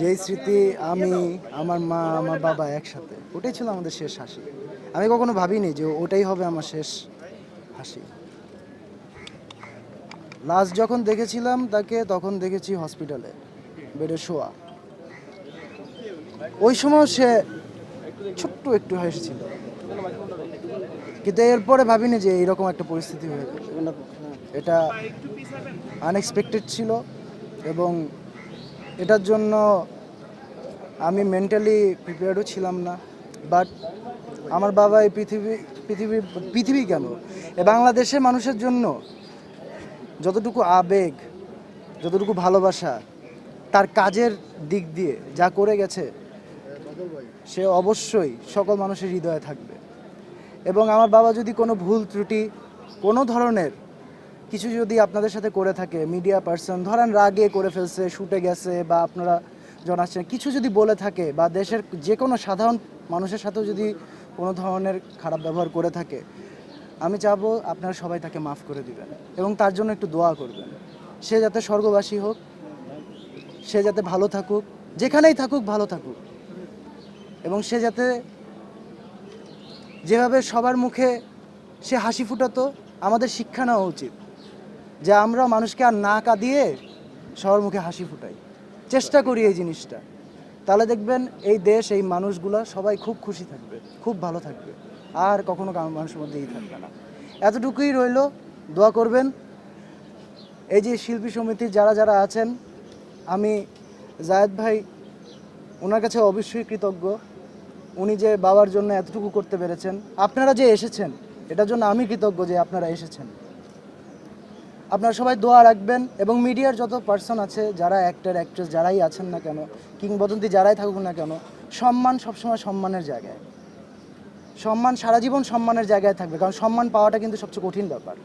যেই স্মৃতি আমি, আমার মা, আমার বাবা একসাথে, ওটাই ছিল আমাদের শেষ হাসি। আমি কখনো ভাবিনি যে ওটাই হবে আমার শেষ হাসি। লাস্ট যখন দেখেছিলাম তাকে, তখন দেখেছি হসপিটালে বেডে শোয়া। ওই সময় সে ছোট্ট একটু হেসেছিল। কিন্তু এরপরে ভাবিনি যে এইরকম একটা পরিস্থিতি হয়ে এটা আনএক্সপেক্টেড ছিল এবং এটার জন্য আমি মেন্টালি প্রিপেয়ার্ডও ছিলাম না বাট আমার বাবা এই পৃথিবী পৃথিবী পৃথিবী কেন? এ বাংলাদেশের মানুষের জন্য যতটুকু আবেগ, যতটুকু ভালোবাসা, তার কাজের দিক দিয়ে যা করে গেছে, সে অবশ্যই সকল মানুষের হৃদয়ে থাকবে। এবং আমার বাবা যদি কোনো ভুল ত্রুটি কোনো ধরনের কিছু যদি আপনাদের সাথে করে থাকে মিডিয়া পার্সন ধরেন রাগে করে ফেলছে, শুটে গেছে বা আপনারা জানাচ্ছেন কিছু যদি বলে থাকে বা দেশের যে কোনো সাধারণ মানুষের সাথেও যদি কোনো ধরনের খারাপ ব্যবহার করে থাকে, আমি চাবো আপনারা সবাই তাকে মাফ করে দিবেন এবং তার জন্য একটু দোয়া করবেন। সে যাতে স্বর্গবাসী হোক, সে যাতে ভালো থাকুক, যেখানেই থাকুক ভালো থাকুক। এবং সে যাতে যেভাবে সবার মুখে সে হাসি ফুটাতো, আমাদের শিক্ষা নেওয়া উচিত। যে আমরা মানুষকে আর না কাঁদিয়ে সবার মুখে হাসি ফুটাই। চেষ্টা করি এই জিনিসটা। তাহলে দেখবেন এই দেশ, এই মানুষগুলো সবাই খুব খুশি থাকবে, খুব ভালো থাকবে। আর কখনো মানুষের মধ্যে এই থাকবে না। এতটুকুই রইল। দোয়া করবেন। এই যে শিল্পী সমিতির যারা যারা আছেন, আমি জায়েদ ভাই ওনার কাছে অবশ্যই কৃতজ্ঞ। উনি যে বাবার জন্য এতটুকু করতে পেরেছেন। আপনারা যে এসেছেন, এটার জন্য আমি কৃতজ্ঞ যে আপনারা এসেছেন। আপনারা সবাই দোয়া রাখবেন এবং মিডিয়ার যত পার্সন আছে, যারা অ্যাক্টর অ্যাক্ট্রেস যারাই আছেন না কেন, কিংবদন্তি যারাই থাকুক না কেন, সম্মান সবসময় সম্মানের জায়গায়। সম্মান সারা জীবন সম্মানের জায়গায় থাকবে, কারণ সম্মান পাওয়াটা কিন্তু সবচেয়ে কঠিন ব্যাপার।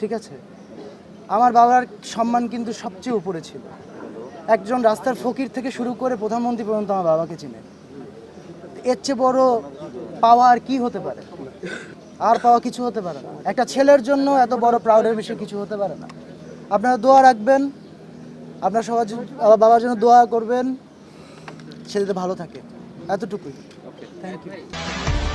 ঠিক আছে? আমার বাবার সম্মান কিন্তু সবচেয়ে উপরে ছিল। একজন রাস্তার ফকির থেকে শুরু করে প্রধানমন্ত্রী পর্যন্ত আমার বাবাকে চিনে। এর চেয়ে বড় পাওয়া আর কি হতে পারে? আর পাওয়া কিছু হতে পারে না। একটা ছেলের জন্য এত বড় প্রাউডের বিষয় কিছু হতে পারে না। আপনারা দোয়া রাখবেন। আপনার সবার জন্য বাবার জন্য দোয়া করবেন। ছেলেদের ভালো থাকে। এতটুকুই। Thank you